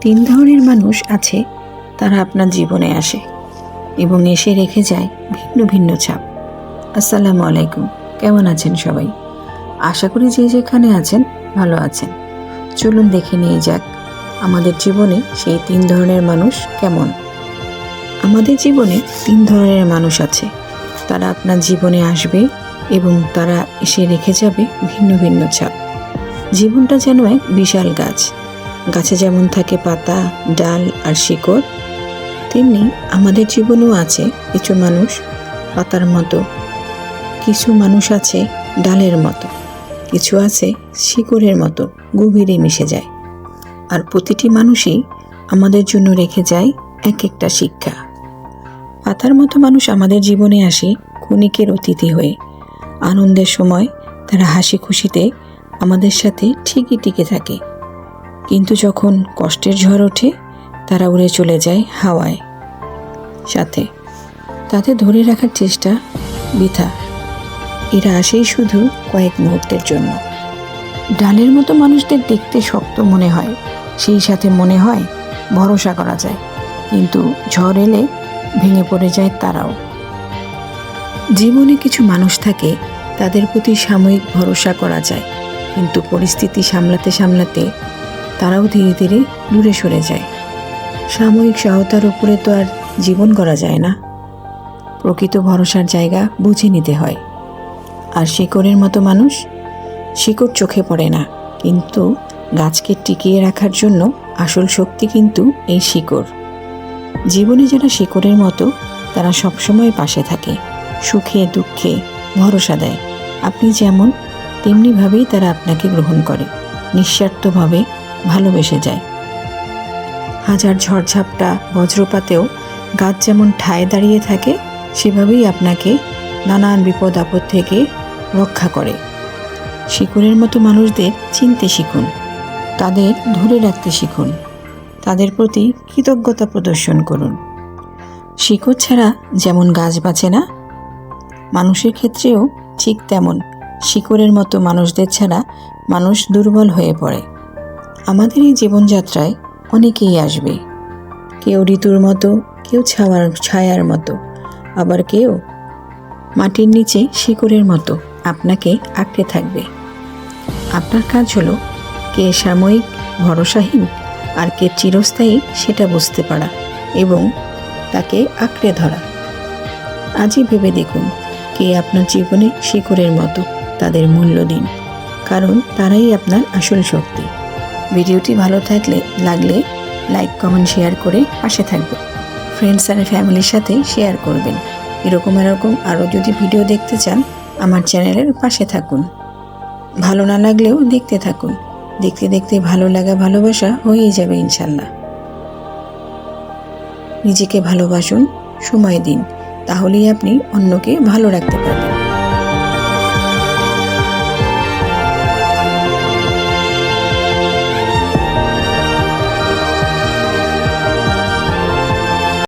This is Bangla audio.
তিন ধরনের মানুষ আছে, তারা আপনার জীবনে আসে এবং এসে রেখে যায় ভিন্ন ভিন্ন ছাপ। আসসালামু আলাইকুম। কেমন আছেন সবাই? আশা করি যে যেখানে আছেন, ভালো আছেন। চলুন দেখে নিয়ে যাক আমাদের জীবনে সেই তিন ধরনের মানুষ কেমন। আমাদের জীবনে তিন ধরনের মানুষ আছে। তারা আপনার জীবনে আসবে এবং তারা এসে রেখে যাবে ভিন্ন ভিন্ন ছাপ। জীবনটা যেন এক বিশাল গাছ। গাছে যেমন থাকে পাতা, ডাল আর শিকড়, তেমনি আমাদের জীবনেও আছে কিছু মানুষ পাতার মতো। কিছু মানুষ আছে ডালের মতো, কিছু আছে শিকড়ের মতো, গভীরে মিশে যায়। আর প্রতিটি মানুষই আমাদের জন্য রেখে যায় এক একটা শিক্ষা। পাতার মতো মানুষ আমাদের জীবনে আসে ক্ষণিকের অতিথি হয়ে। আনন্দের সময় তারা হাসি খুশিতে আমাদের সাথে ঠিকই টিকে থাকে। কিন্তু যখন কষ্টের ঝড় ওঠে, তারা উড়ে চলে যায় হাওয়ায়। সাথে তাতে ধরে রাখার চেষ্টা বৃথা। এরা আসেই শুধু কয়েক মুহূর্তের জন্য। ডালের মতো মানুষদের দেখতে শক্ত মনে হয়। সেই সাথে মনে হয় ভরসা করা যায়। কিন্তু ঝড় এলে ভেঙে পড়ে যায় তারাও। জীবনে কিছু মানুষ থাকে, তাদের প্রতি সাময়িক ভরসা করা যায়। কিন্তু পরিস্থিতি সামলাতে সামলাতে তারাও ধীরে ধীরে দূরে সরে যায়। সাময়িক সহায়তার উপরে তো আর জীবন করা যায় না। প্রকৃত ভরসার জায়গা বুঝে নিতে হয়। আর শিকড়ের মতো মানুষ? শিকড় চোখে পড়ে না। কিন্তু গাছকে টিকিয়ে রাখার জন্য আসল শক্তি কিন্তু এই শিকড়। জীবনে যারা শিকড়ের মতো, তারা সবসময় পাশে থাকে, সুখে, দুঃখে ভরসা দেয়। আপনি যেমন, তেমনিভাবেই তারা আপনাকে গ্রহণ করে। নিঃস্বার্থভাবে ভালোবেসে যায়। হাজার ঝড়ঝাপটা বজ্রপাতেও গাছ যেমন ঠায় দাঁড়িয়ে থাকে, সেভাবেই আপনাকে নানান বিপদ আপদ থেকে রক্ষা করে। শিকড়ের মতো মানুষদের চিনতে শিখুন, তাদের ধরে রাখতে শিখুন, তাদের প্রতি কৃতজ্ঞতা প্রদর্শন করুন। শিকড় ছাড়া যেমন গাছ বাঁচে না, মানুষের ক্ষেত্রেও ঠিক তেমন। শিকড়ের মতো মানুষদের ছাড়া মানুষ দুর্বল হয়ে পড়ে। আমাদের এই জীবনযাত্রায় অনেকেই আসবে। কেউ ঋতুর মতো, কেউ ছাওয়ার, ছায়ার মতো। আবার কেউ মাটির নিচে শিকড়ের মতো আপনাকে আঁকড়ে থাকবে। আপনার কাজ হলো কে সাময়িক, ভরসাহীন আর কে চিরস্থায়ী সেটা বুঝতে পারা এবং তাকে আঁকড়ে ধরা। আজই ভেবে দেখুন কে আপনার জীবনে শিকড়ের মতো, তাদের মূল্য দিন কারণ তারাই আপনার আসল শক্তি। ভিডিওটি ভালো থাকলে, লাগলে লাইক, কমেন্ট, শেয়ার করে পাশে থাকবে ফ্রেন্ডস আর ফ্যামিলির সাথে শেয়ার করবেন। এরকম এরকম আরও যদি ভিডিও দেখতে চান, আমার চ্যানেলের পাশে থাকুন। ভালো না লাগলেও দেখতে থাকুন। দেখতে দেখতে ভালো লাগা, ভালোবাসা হয়েই যাবে ইনশাল্লাহ। নিজেকে ভালোবাসুন, সময় দিন। তাহলেই আপনি অন্যকে ভালো রাখতে পারবেন।